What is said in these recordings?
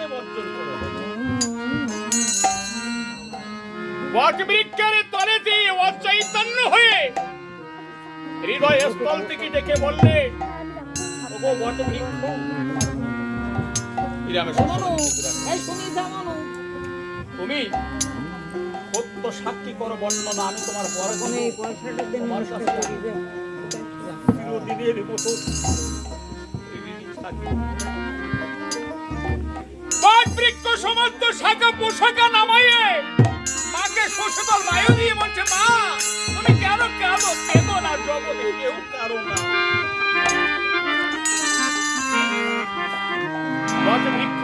ওখানে বর্জন করো তলে দিয়ে অচৈতন্য হয়ে হৃদয় স্থল থেকে ডেকে বললে ওগো তুমি সত্য সাক্ষী করো বর্ণনা আমি তোমার পরে তোমার কাছে বট সমস্ত শাখা পোশাকা নামাইয়ে মাকে শোষদল বায়ু দিয়ে বলছে, মা, তুমি কেন কেন কেঁদো না, জগতে কেউ কারও না? বট বৃক্ষ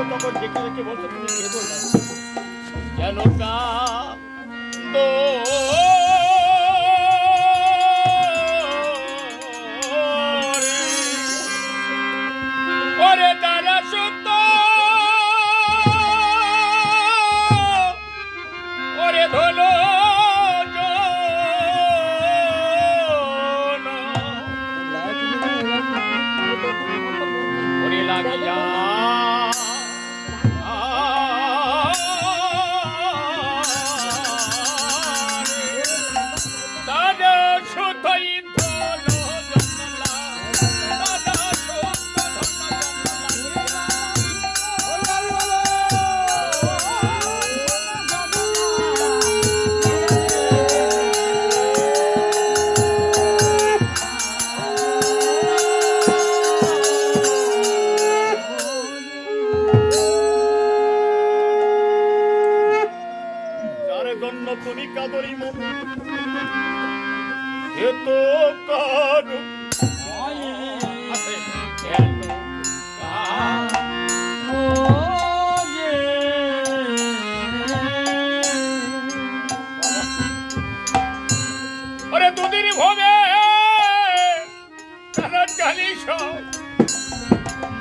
জানিস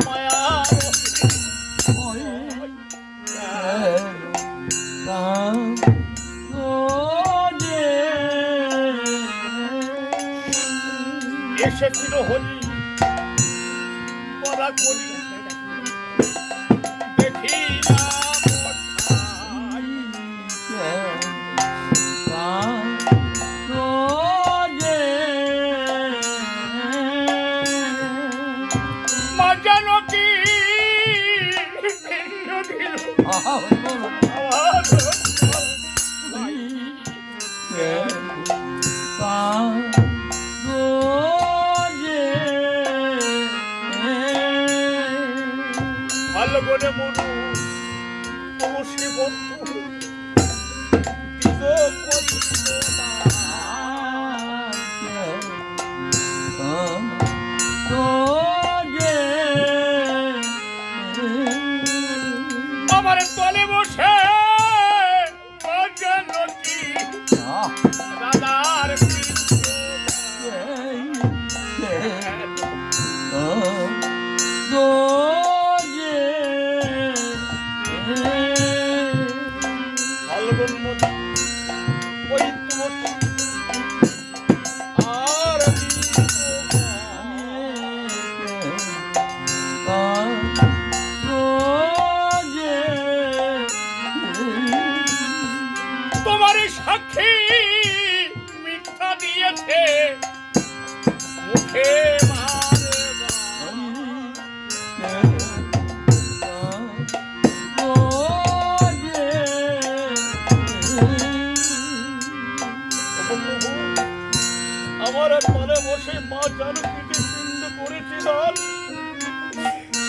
মায়া এসেছিল হলি করে মনু। ফাল্গুন মধু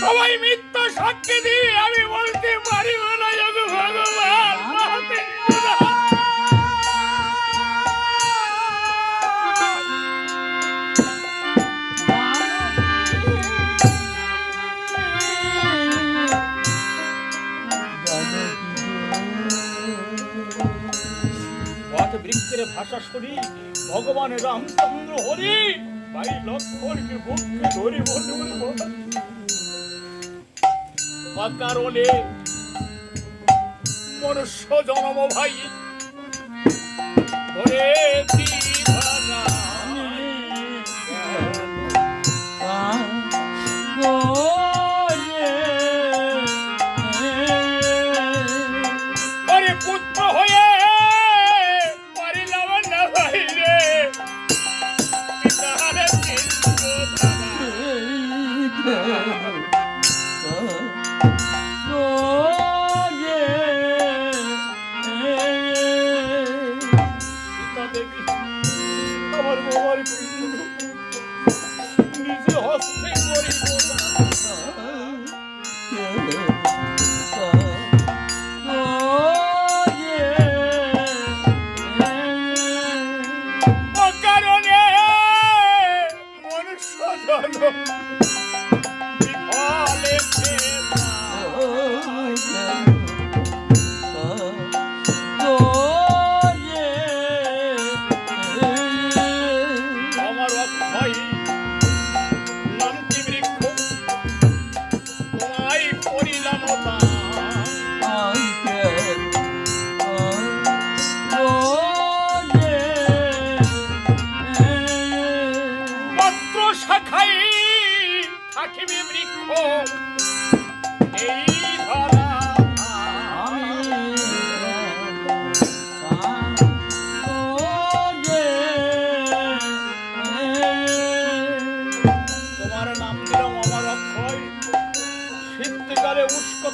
সবাই মিথ্যা সাক্ষী দিয়ে আমি বলতে পারিব না যত ভগবান ভাষা শুনি ভগবান রামচন্দ্র হরি ভাই লক্ষ্মণকে বুকে ধরি বন্ধু বলব অকারণে মনুষ্য জনম ভাই।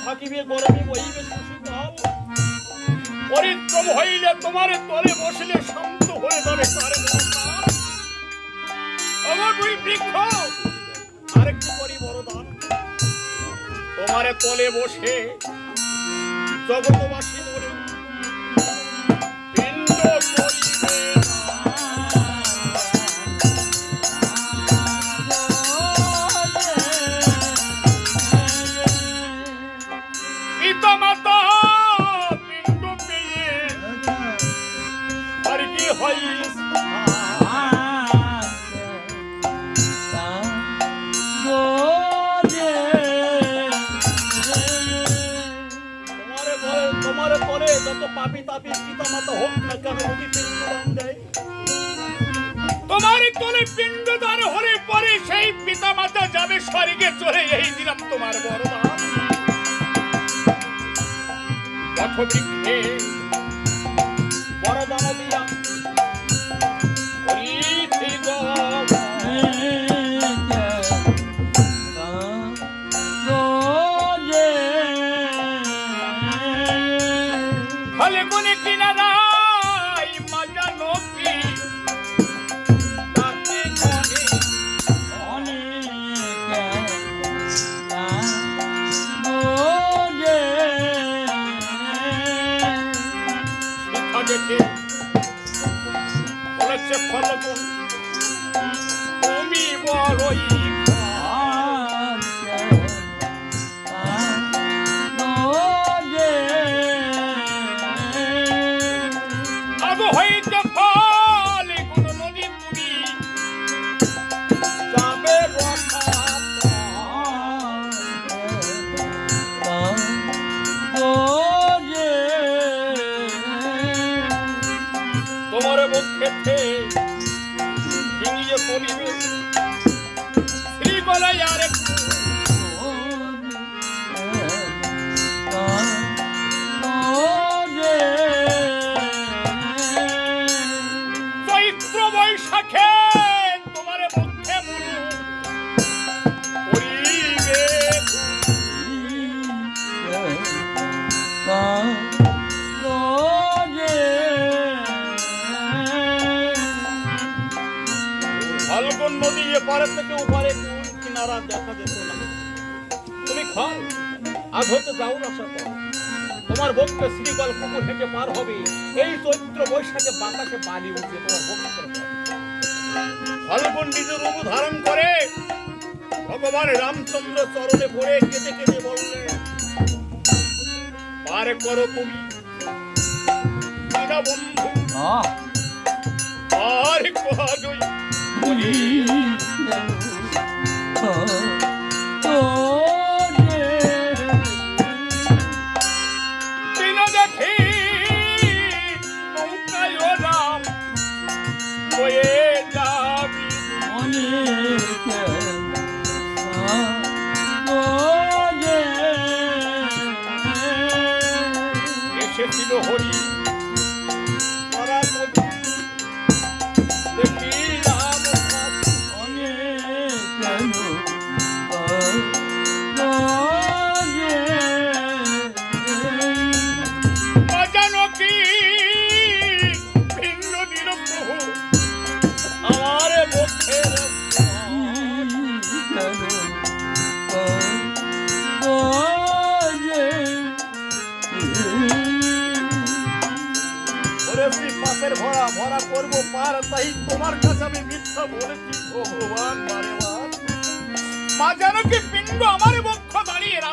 থাকিবে গরমে বহিবে সুশীতল পরিশ্রম হইলে তোমার তলে বসলে শান্ত হয়ে যাবে তার আরেকটু তোমার কলে বসে জগতবাসী বৃক্ষে নদী থেকে ওপারে কোন কিনারা দেখা যেত না। তুমি খাও আজ হতে যাও না সাথে তোমার বক্ষে শ্রীকল কুকুর হেঁটে পার হবে। এই চৈত্র বৈশাখে বাতাসে বালি উঠবে তোমার পর। ফাল্গুন নিজের রূপ ধারণ করে ভগবান রামচন্দ্র চরণে পড়ে কেটে কেটে বললে পার করো তুমি। দীনবন্ধু আর কদই বলি দিন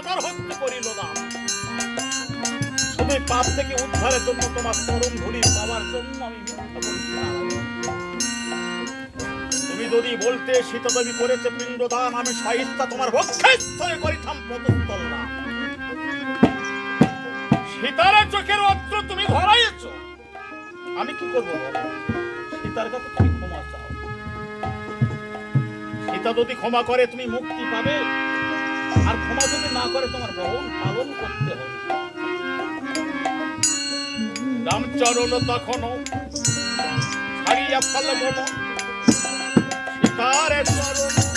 রাধার হত্যা করিল না শুধু পাপ থেকে উদ্ধারের জন্য তোমার চরম ধুলি পাওয়ার জন্য আমি মিথ্যা বলছিলাম তুমি যদি বলতে সীতা দেবী করেছে পিণ্ডদান, আমি সাহিত্যা তোমার বক্ষে স্থলে করিতাম পদস্থল না। সীতারা চোখের অস্ত্র তুমি ধরাইছ আমি কি করব সীতার কাছে তুমি ক্ষমা চাও। সীতা যদি ক্ষমা করে, তুমি মুক্তি পাবে। আর ক্ষমা না করে তোমার বহন পালন করতে হবে। রামচরণ তখনও ফেলব না সীতার চরণ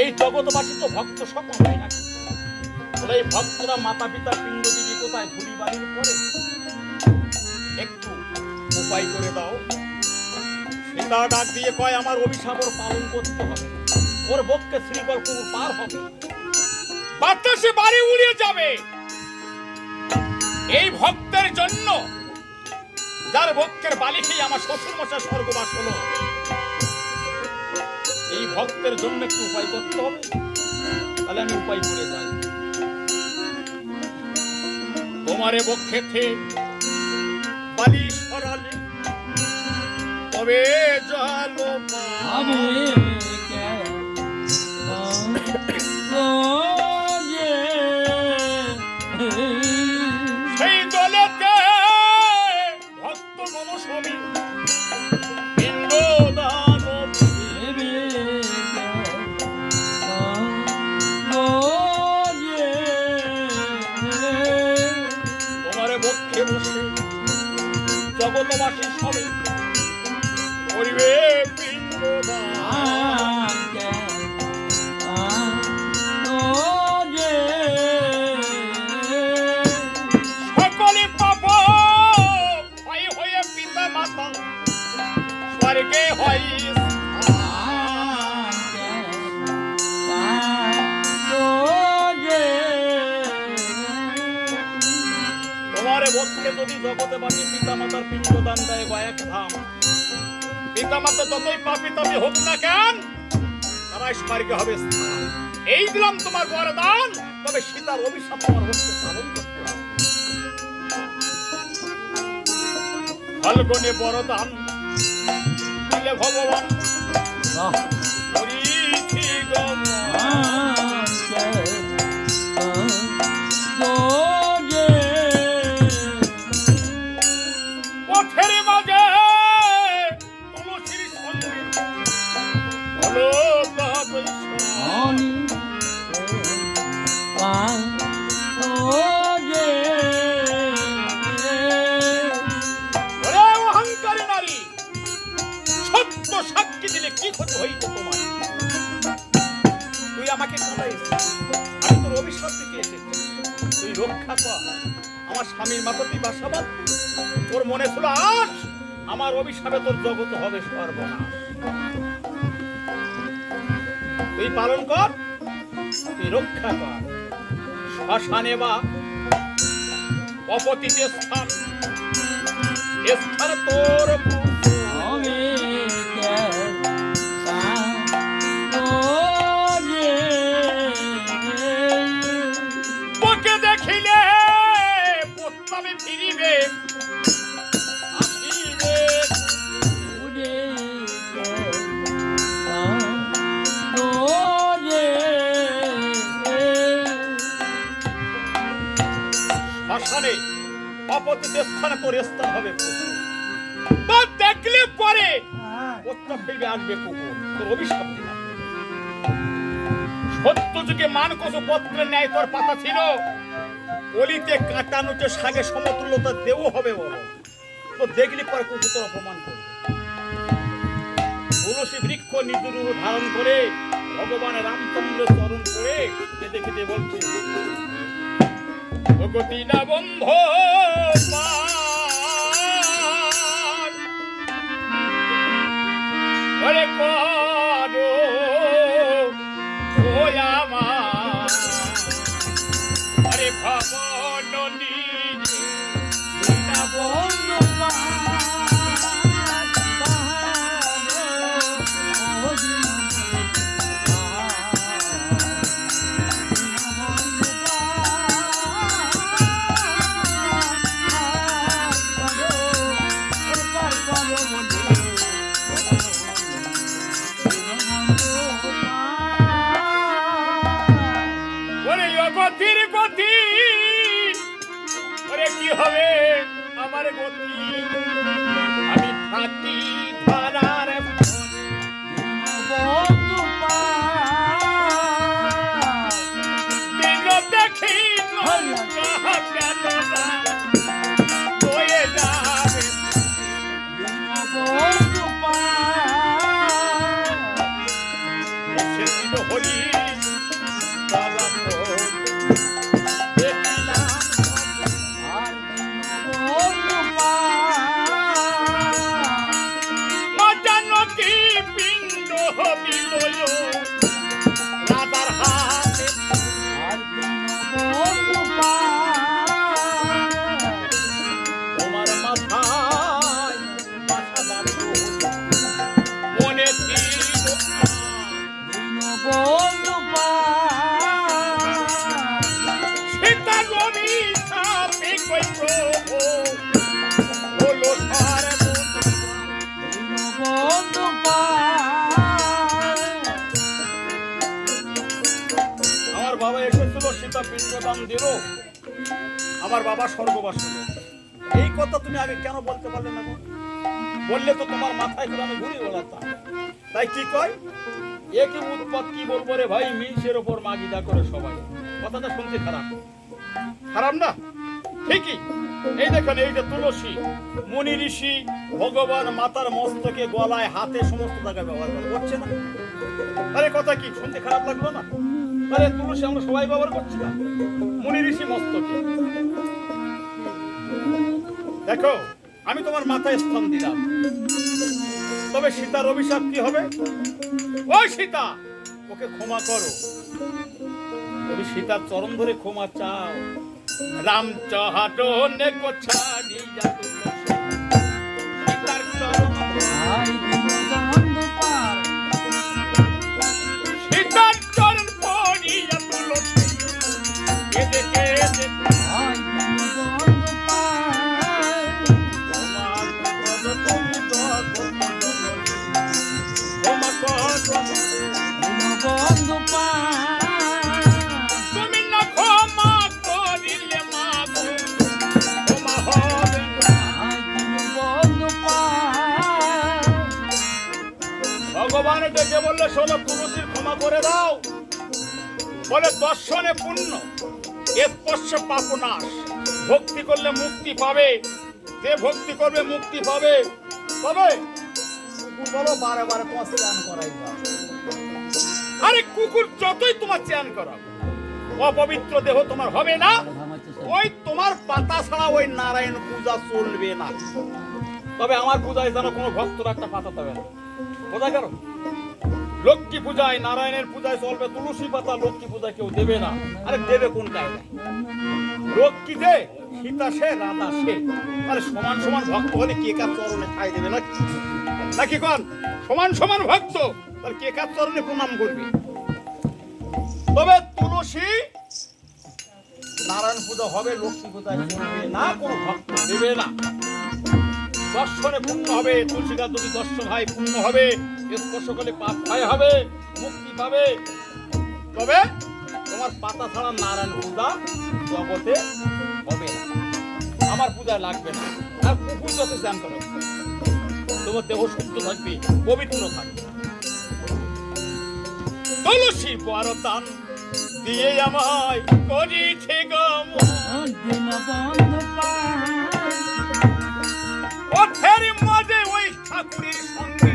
এই জগৎবাসী তো ভক্ত সকল হয় নাকি? বলে এই ভক্তরা মাতা পিতা পিণ্ড দিদি কোথায় ধুলি বাড়ির পরে? একটু উপায় করে দাও। সীতা ডাক দিয়ে কয়, আমার অভিশাপ ওর পালন করতে হবে। ওর বক্ষে শ্রীকর কুকুর পার হবে। বাতাসে বাড়ি উড়িয়ে যাবে। এই ভক্তের জন্য যার বক্ষের বালি খেয়ে আমার শ্বশুর মশাই স্বর্গবাস হলো। এই ভক্তের জন্য একটু উপায় করতে হবে। তাহলে আমি উপায় করে যাই। তোমারে বক্ষে বক্ষেতে বালি সরালে, তবে জল আমি জগতে বাকি পিতা মাতার পিণ্ড দান দেয় গয়াক ধাম। পিতা মাতা যতই পাপি তবে হোক না কেন তারাই স্বর্গে হবে স্থান। এই দিলাম তোমার বরদান তবে সীতার অভিশাপ তোমার হচ্ছে পালন করতে হবে। বরদান দিলে ভগবান। তোর জগত হবে সর্বনাশ। তুই পালন কর, তুই রক্ষা কর। শ্মশানে বা অপতিতে স্থান স্থান তোর শ্মশানে অপতিতে স্থানে তোর স্থান হবে দেখলে পরে প্রস্তাব ফিরবে আসবে কুকুর তোর অভিশাপ দিলাম। সত্য যুগে মান কত পত্রের ন্যায় তোর পাতা ছিল। অলিতে কাটা নুচে সাগে সমতুল্যতা দেও হবে বড়। তো দেখলি পরে কুকুর তোর অপমান করবে। তুলসী বৃক্ষ নিজুর ধারণ করে ভগবান রামচন্দ্র চরণ করে কেঁদে বলছে ভগতি না বন্ধ ওরে করো আমার আরে ভবন নিজে না বন্ধু দিল, আমার বাবা স্বর্গবাস হলো। এই কথা তুমি আগে কেন বলতে পারলে না বললে তো তোমার মাথায় করে আমি ঘুরে বেড়াতাম। তাই কি কয়? একই উৎপাত, কি বলব রে ভাই? মিলসের ওপর মাগিদা করে সবাই। কথাটা শুনতে খারাপ। খারাপ না? ঠিকই। এই দেখেন, এই যে তুলসী, মুনি ঋষি, ভগবান মাতার মস্তকে গলায় হাতে সমস্ত জায়গায় ব্যবহার করে। করছে না? আরে, কথা কি? শুনতে খারাপ লাগল না? আরে তুলসী, আমরা সবাই ব্যবহার করছি না। মুনি ঋষি দেখো, আমি তোমার মাথায় স্থান দিলাম। তবে সীতার অভিশাপ কি হবে? ওই সীতা, ওকে ক্ষমা করো। তুমি সীতার চরণ ধরে ক্ষমা চাও। রাম চহাটনে কোছানি সীতার চরণ পাবে, যে ভক্তি করবে মুক্তি পাবে। তবে বলো বারে বারে তোমার করাই আরে কুকুর যতই তোমার চেয়ান করা অপবিত্র দেহ তোমার হবে না। ওই তোমার পাতা ছাড়া ওই নারায়ণ পূজা চলবে না। তবে আমার পূজায় যেন কোনো ভক্তরা একটা পাতা দেবে না। বোঝা গেল? লক্ষ্মী পূজায়, নারায়ণের পূজায় চলবে, তুলসী পাতা লক্ষ্মী পূজায় কেউ দেবে না। আরে দেবে কোন কায়দায়? লক্ষ্মী যে সীতা সে, রাধা সে। তাহলে সমান সমান ভক্ত হলে কে কার চরণে খাই দেবে নাকি? নাকি কন? সমান সমান ভক্ত তাহলে কে কার চরণে প্রণাম করবে? তবে তুলসী, নারায়ণ পূজা হবে, লক্ষ্মী পূজায় চলবে না, কোনো ভক্ত দেবে না। দর্শনে পূর্ণ হবে তুলসী গাছ যদি দর্শন হয়, পূর্ণ হবে। স্পর্শ করলে পাপ ক্ষয় হবে, মুক্তি পাবে। তবে তোমার পাতা ছাড়া নারায়ণ পূজা জগতে হবে না। আমার পূজা লাগবে না। আর কুকুর যত স্নান করো তোমার দেহ সুস্থ থাকবে, পবিত্র থাকবে। তুলসী পরতান দিয়ে আমায় করেছে গমন পথের মাঝে ওই ঠাকুরের সঙ্গে